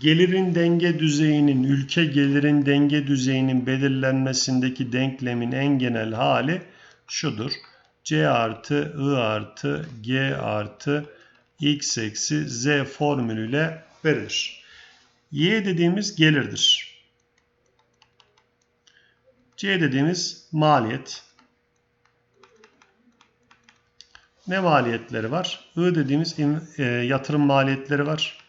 gelirin denge düzeyinin, ülke gelirin denge düzeyinin belirlenmesindeki denklemin en genel hali şudur. C artı I artı G artı X eksi Z formülüyle verilir. Y dediğimiz gelirdir. C dediğimiz maliyet. Ne maliyetleri var? I dediğimiz e, yatırım maliyetleri var.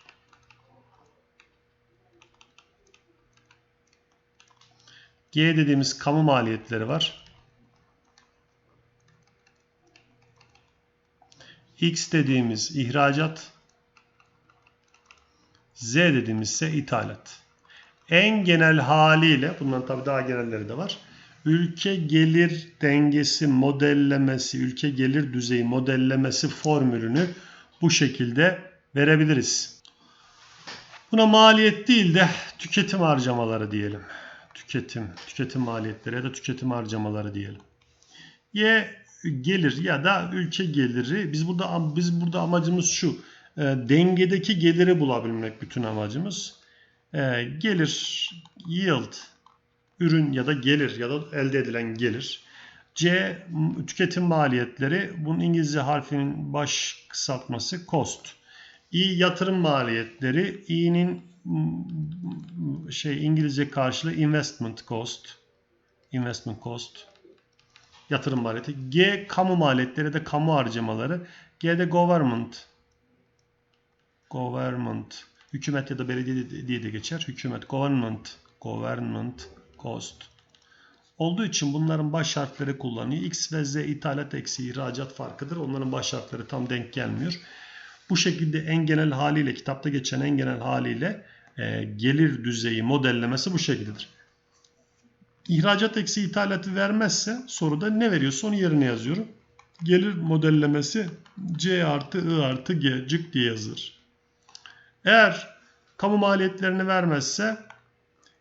G dediğimiz kamu maliyetleri var. X dediğimiz ihracat. Z dediğimiz ise ithalat. En genel haliyle, bunların tabii daha genelleri de var. Ülke gelir dengesi modellemesi, ülke gelir düzeyi modellemesi formülünü bu şekilde verebiliriz. Buna maliyet değil de tüketim harcamaları diyelim. Tüketim, tüketim maliyetleri ya da tüketim harcamaları diyelim. Y gelir ya da ülke geliri. Biz burada biz burada amacımız şu. E, dengedeki geliri bulabilmek bütün amacımız. E, gelir, yield, ürün ya da gelir ya da elde edilen gelir. C tüketim maliyetleri. Bunun İngilizce harfinin baş kısaltması cost. I yatırım maliyetleri. I'nin şey İngilizce karşılığı investment cost. Investment cost. Yatırım maliyeti. G kamu maliyetleri de kamu harcamaları. G de government. Government. Hükümet ya da belediye diye de geçer. Hükümet. Government. Government cost. Olduğu için bunların baş harfleri kullanıyor. X ve Z ithalat eksi ihracat farkıdır. Onların baş harfleri tam denk gelmiyor. Bu şekilde en genel haliyle, kitapta geçen en genel haliyle e, gelir düzeyi modellemesi bu şekildedir. İhracat eksi ithalatı vermezse soruda ne veriyorsa onu yerine yazıyorum. Gelir modellemesi C artı I artı G cık diye yazılır. Eğer kamu maliyetlerini vermezse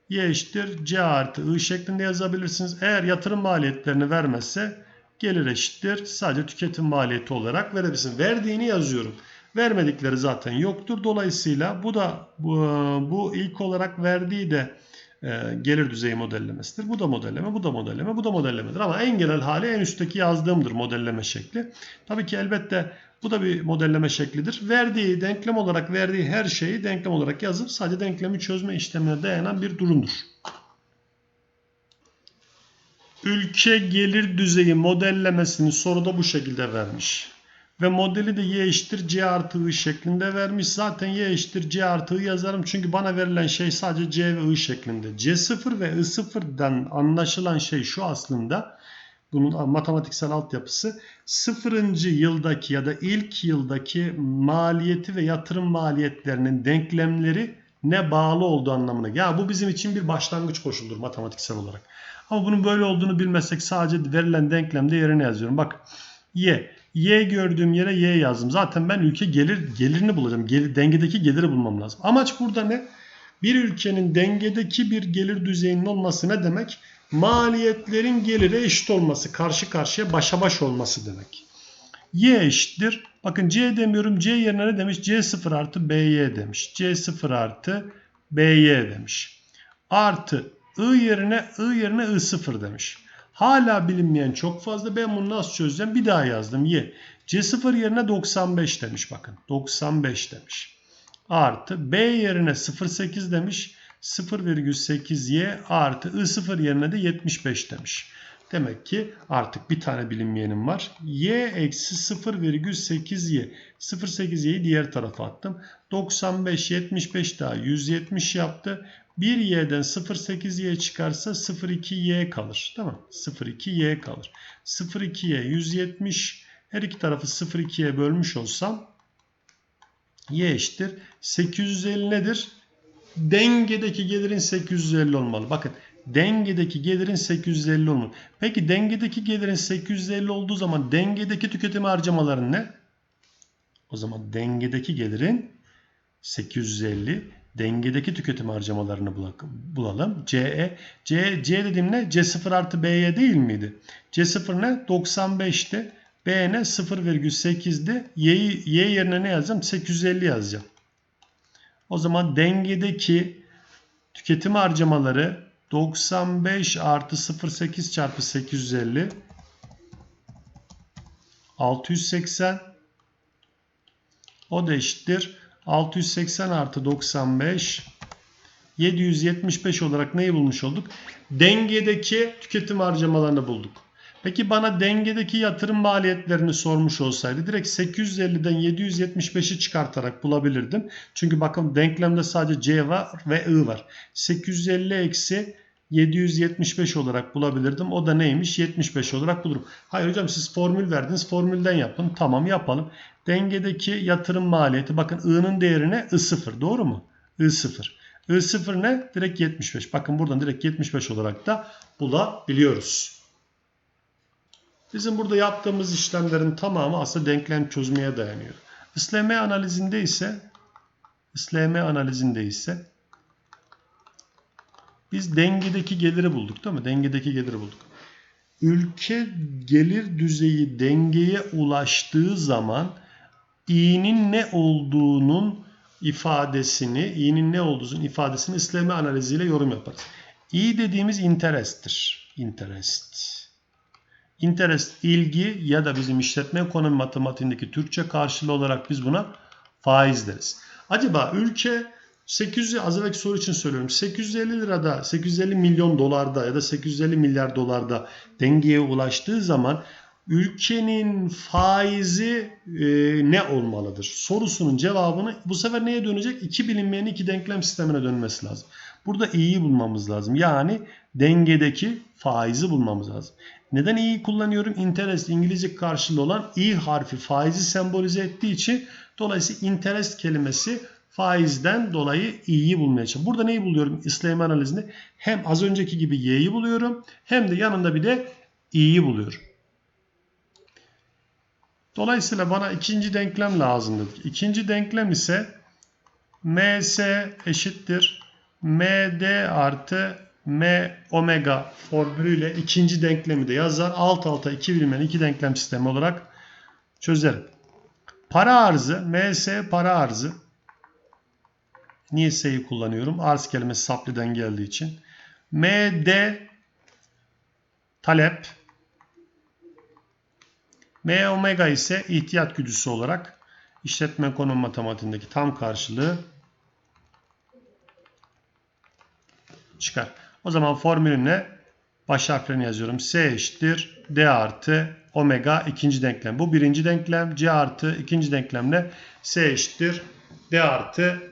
Y eşittir C artı I şeklinde yazabilirsiniz. Eğer yatırım maliyetlerini vermezse gelir eşittir sadece tüketim maliyeti olarak verebilirsiniz. Verdiğini yazıyorum. Vermedikleri zaten yoktur. Dolayısıyla bu da bu, bu ilk olarak verdiği de e, gelir düzeyi modellemesidir. Bu da modelleme, bu da modelleme, bu da modellemedir. Ama en genel hali en üstteki yazdığımdır modelleme şekli. Tabii ki elbette bu da bir modelleme şeklidir. Verdiği denklem olarak verdiği her şeyi denklem olarak yazıp sadece denklemi çözme işlemine dayanan bir durumdur. Ülke gelir düzeyi modellemesini soruda bu şekilde vermiş. Ve modeli de y eşittir c artı i şeklinde vermiş. Zaten y eşittir c artı i yazarım. Çünkü bana verilen şey sadece c ve i şeklinde. c0 ve i0'dan anlaşılan şey şu aslında. Bunun matematiksel altyapısı. Sıfırıncı yıldaki ya da ilk yıldaki maliyeti ve yatırım maliyetlerinin denklemleri ne bağlı olduğu anlamına. Ya bu bizim için bir başlangıç koşuldur matematiksel olarak. Ama bunun böyle olduğunu bilmezsek sadece verilen denklemde yerine yazıyorum. Bak y Y gördüğüm yere Y yazdım. Zaten ben ülke gelir gelirini bulacağım. Gelir, dengedeki geliri bulmam lazım. Amaç burada ne? Bir ülkenin dengedeki bir gelir düzeyinin olması ne demek? Maliyetlerin gelire eşit olması, karşı karşıya başa baş olması demek. Y eşittir. Bakın C demiyorum. C yerine ne demiş? C0 artı BY demiş. C0 artı BY demiş. Artı I yerine I yerine I0 demiş. Hala bilinmeyen çok fazla. Ben bunu nasıl çözeceğim? Bir daha yazdım. Y. C0 yerine 95 demiş bakın. 95 demiş. Artı B yerine 0,8 demiş. 0,8Y artı I0 yerine de 75 demiş. Demek ki artık bir tane bilinmeyenim var. Y eksi 0,8Y. 0,8Y'yi diğer tarafa attım. 95, 75 daha 170 yaptı. 1y'den 0,8y çıkarsa 0,2y kalır. Tamam 0,2y kalır. 0,2y 170 her iki tarafı 0,2'ye bölmüş olsam y eşittir. 850 nedir? Dengedeki gelirin 850 olmalı. Bakın dengedeki gelirin 850 olmalı. Peki dengedeki gelirin 850 olduğu zaman dengedeki tüketim harcamaları ne? O zaman dengedeki gelirin 850 dengedeki tüketim harcamalarını bulalım. CE, C, C dediğim ne? C0 artı BY değil miydi? C0 ne? 95'ti. B ne? 0,8'di. Y, y yerine ne yazacağım? 850 yazacağım. O zaman dengedeki tüketim harcamaları 95 artı 0.8 çarpı 850 680 o da eşittir 680 artı 95 775 olarak neyi bulmuş olduk? Dengedeki tüketim harcamalarını bulduk. Peki bana dengedeki yatırım maliyetlerini sormuş olsaydı direkt 850'den 775'i çıkartarak bulabilirdim. Çünkü bakın denklemde sadece C var ve I var. 850 eksi 775 olarak bulabilirdim. O da neymiş? 75 olarak bulurum. Hayır hocam siz formül verdiniz. Formülden yapın. Tamam yapalım. Dengedeki yatırım maliyeti bakın I'nın değerine I0 doğru mu? I0. I0 ne? Direkt 75. Bakın buradan direkt 75 olarak da bulabiliyoruz. Bizim burada yaptığımız işlemlerin tamamı aslında denklem çözmeye dayanıyor. İSLM analizinde ise İSLM analizinde ise biz dengedeki geliri bulduk değil mi? Dengedeki geliri bulduk. Ülke gelir düzeyi dengeye ulaştığı zaman i'nin ne olduğunun ifadesini, i'nin ne olduğunun ifadesini İslami analiziyle yorum yaparız. i dediğimiz interest'tir. Interest. Interest ilgi ya da bizim işletme ekonomi matematiğindeki Türkçe karşılığı olarak biz buna faiz deriz. Acaba ülke 800 az evvelki soru için söylüyorum. 850 lirada, 850 milyon dolarda ya da 850 milyar dolarda dengeye ulaştığı zaman ülkenin faizi e, ne olmalıdır? Sorusunun cevabını bu sefer neye dönecek? İki bilinmeyen iki denklem sistemine dönmesi lazım. Burada i'yi bulmamız lazım. Yani dengedeki faizi bulmamız lazım. Neden i'yi kullanıyorum? Interest İngilizce karşılığı olan i harfi faizi sembolize ettiği için dolayısıyla interest kelimesi faizden dolayı i'yi bulmaya çalışıyorum. Burada neyi buluyorum İslami analizinde? Hem az önceki gibi y'yi buluyorum hem de yanında bir de i'yi buluyorum. Dolayısıyla bana ikinci denklem lazım dedik. İkinci denklem ise ms eşittir md artı m omega formülüyle ikinci denklemi de yazar. Alt alta iki bilinmeyen iki denklem sistemi olarak çözerim. Para arzı ms para arzı Niye S'yi kullanıyorum? Arz kelimesi sapliden geldiği için. MD talep. M omega ise ihtiyat güdüsü olarak işletme ekonomi matematiğindeki tam karşılığı çıkar. O zaman formülümle baş harflerini yazıyorum. S eşittir D artı omega ikinci denklem. Bu birinci denklem. C artı ikinci denklemle S eşittir D artı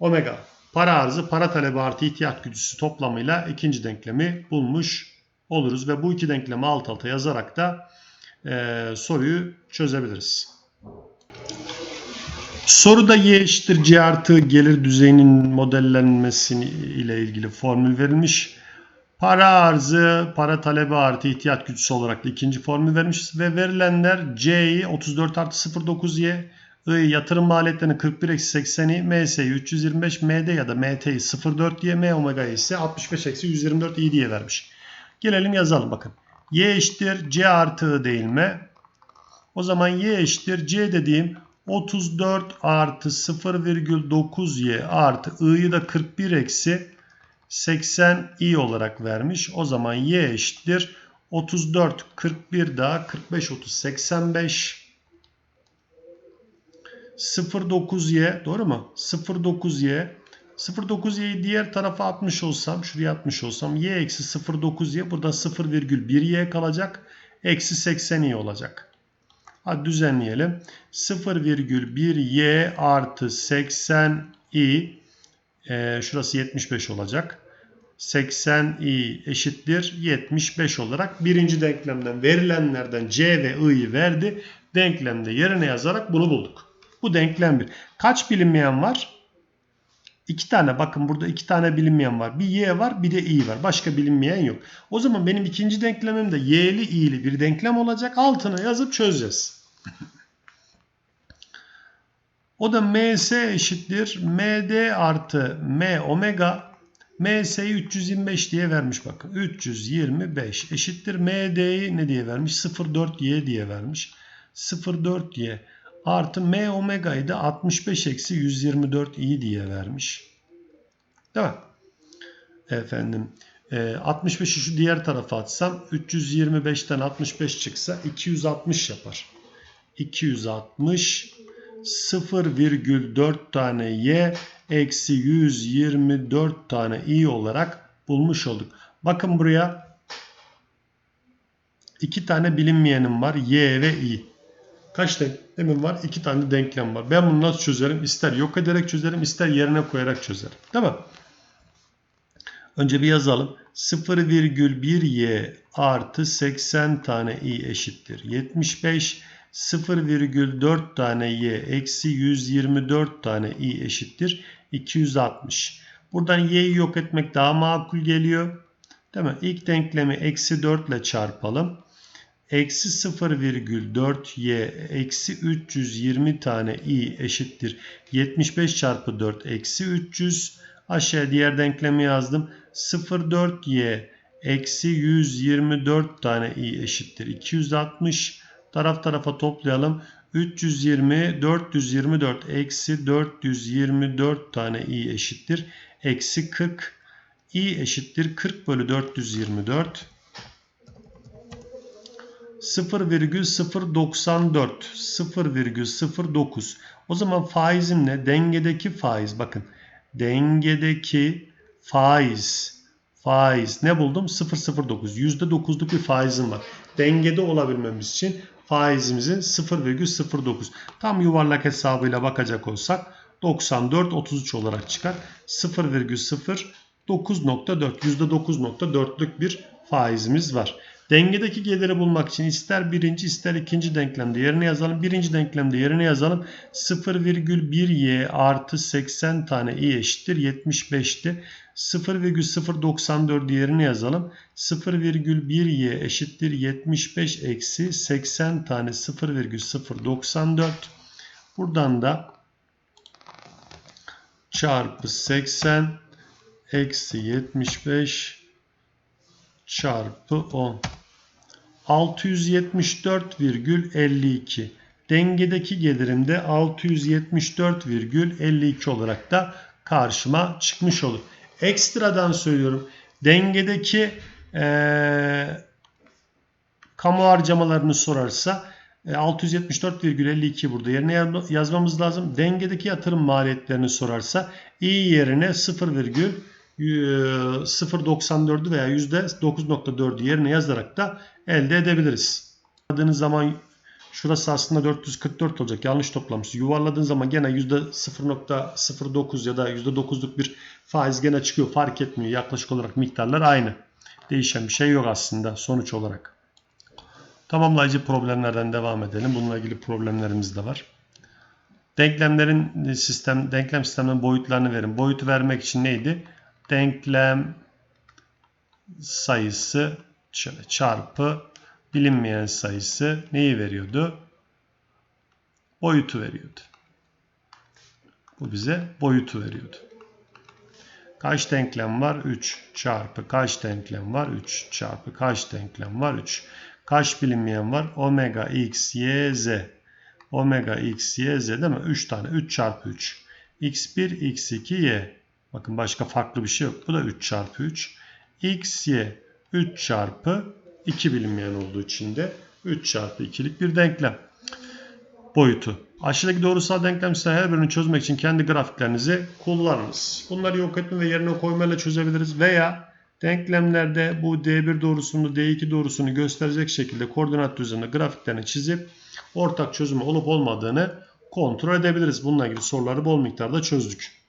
omega. Para arzı para talebi artı ihtiyaç güdüsü toplamıyla ikinci denklemi bulmuş oluruz. Ve bu iki denklemi alt alta yazarak da e, soruyu çözebiliriz. Soruda y eşittir c artı gelir düzeyinin modellenmesi ile ilgili formül verilmiş. Para arzı, para talebi artı ihtiyaç gücüsü olarak da ikinci formül vermiş ve verilenler C'yi 34 artı 0.9y, I yatırım maliyetlerini 41 eksi 80'i, MS'yi 325, MD ya da MT'yi 0.4 diye, M omega ise 65 eksi 124 i diye vermiş. Gelelim yazalım bakın. Y eşittir C artı değil mi? O zaman Y eşittir C dediğim 34 artı 0,9y artı i'yi de 41 eksi 80 i olarak vermiş. O zaman y eşittir 34 41 daha 45 30 85 0,9y doğru mu? 0,9y 0,9y'yi diğer tarafa atmış olsam şuraya atmış olsam y eksi 0,9y burada 0,1y kalacak. Eksi 80y olacak. Hadi düzenleyelim. 0,1y artı 80i e, şurası 75 olacak. 80i eşittir 75 olarak birinci denklemden verilenlerden c ve i'yi verdi. Denklemde yerine yazarak bunu bulduk. Bu denklem bir. Kaç bilinmeyen var? İki tane bakın burada iki tane bilinmeyen var. Bir y var bir de i var. Başka bilinmeyen yok. O zaman benim ikinci denklemim de y'li i'li bir denklem olacak. Altına yazıp çözeceğiz. O da ms eşittir md artı m omega ms'yi 325 diye vermiş bakın. 325 eşittir md'yi ne diye vermiş? 0,4y diye vermiş. 0,4y Artı m omega'yı da 65 eksi 124 i diye vermiş. Değil mi? Efendim e, 65'i şu diğer tarafa atsam 325'ten 65 çıksa 260 yapar. 260 0,4 tane y eksi 124 tane i olarak bulmuş olduk. Bakın buraya iki tane bilinmeyenim var. Y ve i. Kaç denklemim var? İki tane denklem var. Ben bunu nasıl çözerim? İster yok ederek çözerim, ister yerine koyarak çözerim. Mi? Önce bir yazalım. 0,1y artı 80 tane i eşittir. 75 0,4 tane y eksi 124 tane i eşittir. 260. Buradan y'yi yok etmek daha makul geliyor. Değil mi? İlk denklemi eksi 4 ile çarpalım. Eksi 0,4y eksi 320 tane i eşittir. 75 çarpı 4 eksi 300. Aşağıya diğer denklemi yazdım. 0,4y eksi 124 tane i eşittir. 260. Taraf tarafa toplayalım. 320, 424 eksi 424 tane i eşittir. Eksi 40. i eşittir 40 bölü 424. 0,094 0,09 o zaman faizim ne? Dengedeki faiz bakın. Dengedeki faiz faiz ne buldum? 0,09 %9'luk bir faizim var. Dengede olabilmemiz için faizimizin 0,09 tam yuvarlak hesabıyla bakacak olsak 94 33 olarak çıkar. 0,09.4 %9.4'lük bir faizimiz var. Dengedeki geliri bulmak için ister birinci ister ikinci denklemde yerine yazalım. Birinci denklemde yerine yazalım. 0,1y artı 80 tane i eşittir 75'ti. 0,094 yerine yazalım. 0,1y eşittir 75 eksi 80 tane 0,094. Buradan da çarpı 80 eksi 75 çarpı 10. 674,52. Dengedeki gelirim de 674,52 olarak da karşıma çıkmış olur. Ekstradan söylüyorum. Dengedeki ee, kamu harcamalarını sorarsa 674,52 burada yerine yazmamız lazım. Dengedeki yatırım maliyetlerini sorarsa i yerine 0,094'ü veya %9.4'ü yerine yazarak da elde edebiliriz. Yuvarladığınız zaman şurası aslında 444 olacak. Yanlış toplamış. Yuvarladığın zaman gene %0.09 ya da %9'luk bir faiz gene çıkıyor. Fark etmiyor. Yaklaşık olarak miktarlar aynı. Değişen bir şey yok aslında sonuç olarak. Tamamlayıcı problemlerden devam edelim. Bununla ilgili problemlerimiz de var. Denklemlerin sistem denklem sisteminin boyutlarını verin. Boyutu vermek için neydi? Denklem sayısı çarpı bilinmeyen sayısı neyi veriyordu? Boyutu veriyordu. Bu bize boyutu veriyordu. Kaç denklem var? 3 çarpı kaç denklem var? 3 çarpı kaç denklem var? 3. Kaç bilinmeyen var? Omega x, y, z. Omega x, y, z değil mi? 3 tane. 3 çarpı 3. x1, x2, y. Bakın başka farklı bir şey yok. Bu da 3 çarpı 3. x, y 3 çarpı 2 bilinmeyen olduğu için de 3 çarpı 2'lik bir denklem boyutu. Aşağıdaki doğrusal denklem ise her birini çözmek için kendi grafiklerinizi kullanınız. Bunları yok etme ve yerine koymayla çözebiliriz veya denklemlerde bu D1 doğrusunu D2 doğrusunu gösterecek şekilde koordinat düzeninde grafiklerini çizip ortak çözümü olup olmadığını kontrol edebiliriz. Bununla ilgili soruları bol miktarda çözdük.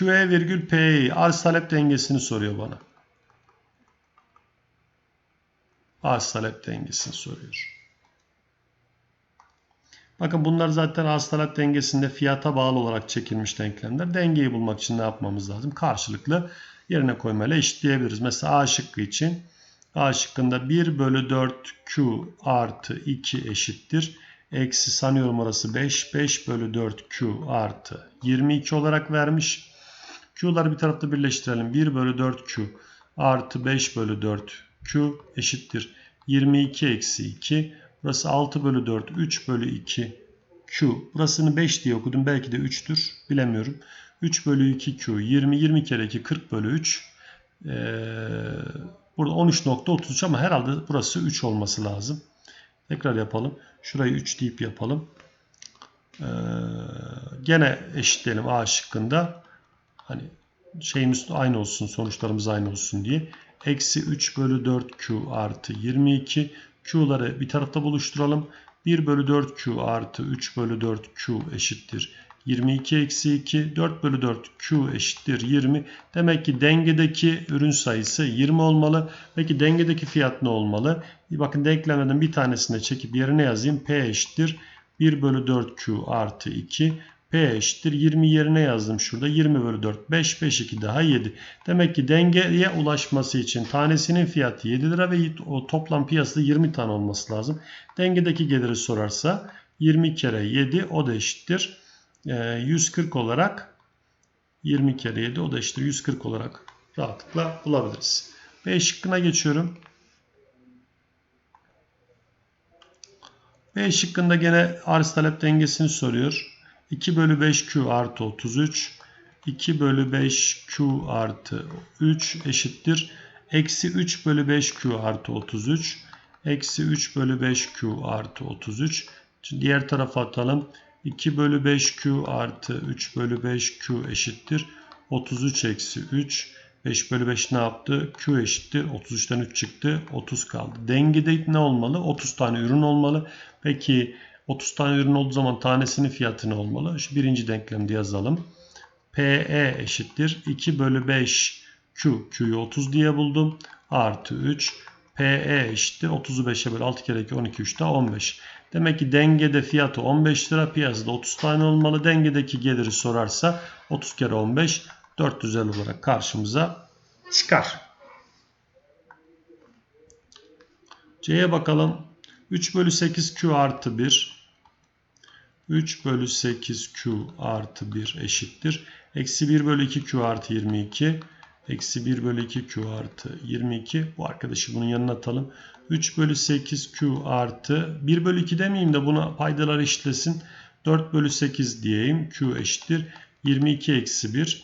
QE virgül P'yi arz talep dengesini soruyor bana. Arz talep dengesini soruyor. Bakın bunlar zaten arz talep dengesinde fiyata bağlı olarak çekilmiş denklemler. Dengeyi bulmak için ne yapmamız lazım? Karşılıklı yerine koymayla eşitleyebiliriz. Mesela A şıkkı için A şıkkında 1 bölü 4 Q artı 2 eşittir. Eksi sanıyorum orası 5. 5 bölü 4 Q artı 22 olarak vermiş. Q'ları bir tarafta birleştirelim. 1 bölü 4Q artı 5 bölü 4Q eşittir. 22 eksi 2. Burası 6 bölü 4 3 bölü 2 Q. Burasını 5 diye okudum. Belki de 3'tür. Bilemiyorum. 3 bölü 2 Q. 20. 20 kere 2 40 bölü 3. Ee, burada 13.33 ama herhalde burası 3 olması lazım. Tekrar yapalım. Şurayı 3 deyip yapalım. Ee, gene eşitleyelim A şıkkında. Hani üstü aynı olsun. Sonuçlarımız aynı olsun diye. Eksi 3 bölü 4 Q artı 22. Q'ları bir tarafta buluşturalım. 1 bölü 4Q artı 3 bölü 4Q eşittir. 22 eksi 2 4 bölü 4 Q eşittir 20. Demek ki dengedeki ürün sayısı 20 olmalı. Peki dengedeki fiyat ne olmalı? Bakın denklemlerden bir tanesini çekip yerine yazayım. P eşittir 1 bölü 4Q artı 2. P eşittir 20 yerine yazdım şurada. 20 bölü 4 5 5 2 daha 7. Demek ki dengeye ulaşması için tanesinin fiyatı 7 lira ve o toplam piyasada 20 tane olması lazım. Dengedeki geliri sorarsa 20 kere 7 o da eşittir. 140 olarak 20 kere 7 o da eşittir 140 olarak rahatlıkla bulabiliriz. B şıkkına geçiyorum. B şıkkında gene arz talep dengesini soruyor. 2 bölü 5Q artı 33. 2 bölü 5Q artı 3 eşittir. Eksi 3 bölü 5Q artı 33. Eksi 3 bölü 5Q artı 33. Şimdi diğer tarafa atalım. 2 bölü 5Q artı 3 bölü 5Q eşittir. 33 eksi 3. 5 bölü 5 ne yaptı? Q eşittir. 33'ten 3 çıktı. 30 kaldı. Dengede ne olmalı? 30 tane ürün olmalı. Peki 30 tane ürün olduğu zaman tanesinin fiyatı ne olmalı? Şu birinci denklemde yazalım. PE eşittir. 2 bölü 5 Q. Q'yu 30 diye buldum. Artı 3. PE eşittir. 30'u 5'e böl 6 kere 2 12 3 daha 15. Demek ki dengede fiyatı 15 lira. Piyasada 30 tane olmalı. Dengedeki geliri sorarsa 30 kere 15 450 olarak karşımıza çıkar. C'ye bakalım. 3 bölü 8 Q artı 1. 3 bölü 8 Q artı 1 eşittir. Eksi 1 bölü 2 Q artı 22. Eksi 1 bölü 2 Q artı 22. Bu arkadaşı bunun yanına atalım. 3 bölü 8 Q artı 1 bölü 2 demeyeyim de buna paydalar eşitlesin. 4 bölü 8 diyeyim. Q eşittir. 22 eksi 1.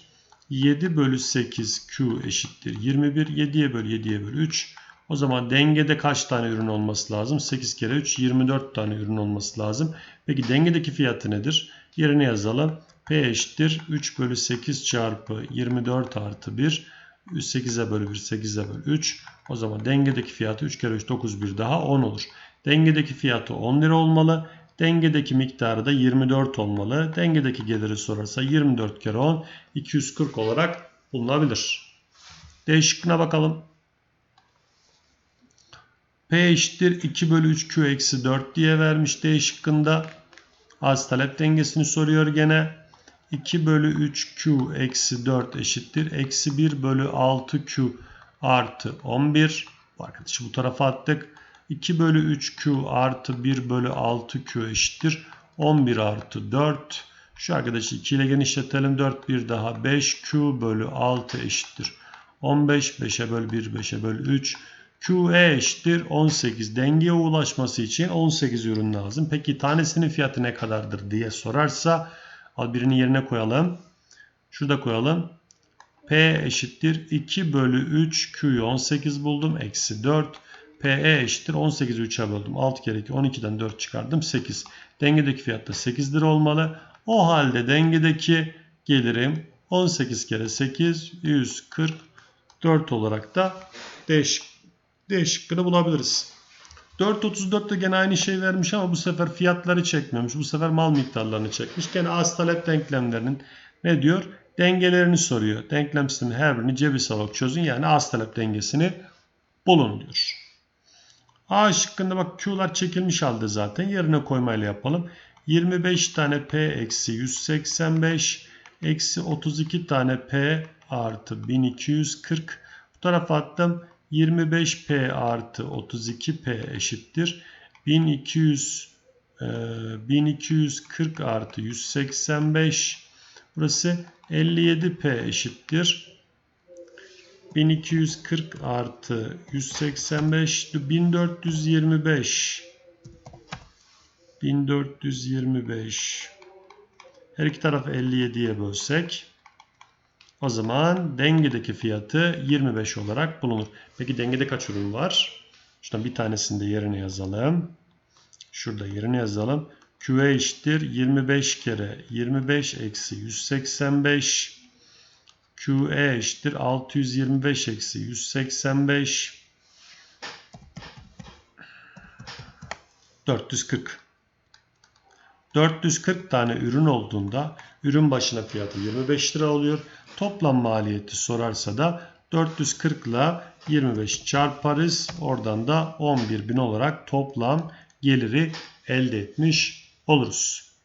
7 bölü 8 Q eşittir. 21. 7'ye böl 7'ye böl 3. O zaman dengede kaç tane ürün olması lazım? 8 kere 3 24 tane ürün olması lazım. Peki dengedeki fiyatı nedir? Yerine yazalım. P eşittir 3 bölü 8 çarpı 24 artı 1. 8'e bölü 1 8'e bölü 3. O zaman dengedeki fiyatı 3 kere 3 9 1 daha 10 olur. Dengedeki fiyatı 10 lira olmalı. Dengedeki miktarı da 24 olmalı. Dengedeki geliri sorarsa 24 kere 10 240 olarak bulunabilir. D şıkkına bakalım. P eşittir 2 bölü 3 Q eksi 4 diye vermiş D şıkkında. Az talep dengesini soruyor gene. 2 bölü 3 Q eksi 4 eşittir. Eksi 1 bölü 6 Q artı 11. Bu arkadaşı bu tarafa attık. 2 bölü 3 Q artı 1 bölü 6 Q eşittir. 11 artı 4. Şu arkadaşı 2 ile genişletelim. 4 bir daha 5 Q bölü 6 eşittir. 15 5'e böl 1 5'e böl 3. QE eşittir 18. Dengeye ulaşması için 18 ürün lazım. Peki tanesinin fiyatı ne kadardır diye sorarsa al birini yerine koyalım. Şurada koyalım. P eşittir 2 bölü 3 Q'yu 18 buldum. Eksi 4. PE eşittir 18'i 3'e böldüm. 6 kere 2 12'den 4 çıkardım 8. Dengedeki fiyat da 8 lira olmalı. O halde dengedeki gelirim 18 kere 8 144 olarak da değişik D şıkkını bulabiliriz. 4.34'te gene aynı şey vermiş ama bu sefer fiyatları çekmemiş. Bu sefer mal miktarlarını çekmiş. Gene az talep denklemlerinin ne diyor? Dengelerini soruyor. Denklem sistemi her birini cebisel olarak çözün. Yani az talep dengesini bulun diyor. A şıkkında bak Q'lar çekilmiş halde zaten. Yerine koymayla yapalım. 25 tane P eksi 185 eksi 32 tane P artı 1240. Bu tarafa attım. 25P artı 32P eşittir. 1200 e, 1240 artı 185 Burası 57P eşittir. 1240 artı 185 1425 1425 her iki tarafı 57'ye bölsek o zaman dengedeki fiyatı 25 olarak bulunur. Peki dengede kaç ürün var? Şuradan bir tanesini de yerine yazalım. Şurada yerine yazalım. QE eşittir 25 kere 25 eksi 185 QE eşittir 625 eksi 185 440 440 tane ürün olduğunda ürün başına fiyatı 25 lira oluyor. Toplam maliyeti sorarsa da 440 ile 25 çarparız. Oradan da 11.000 olarak toplam geliri elde etmiş oluruz.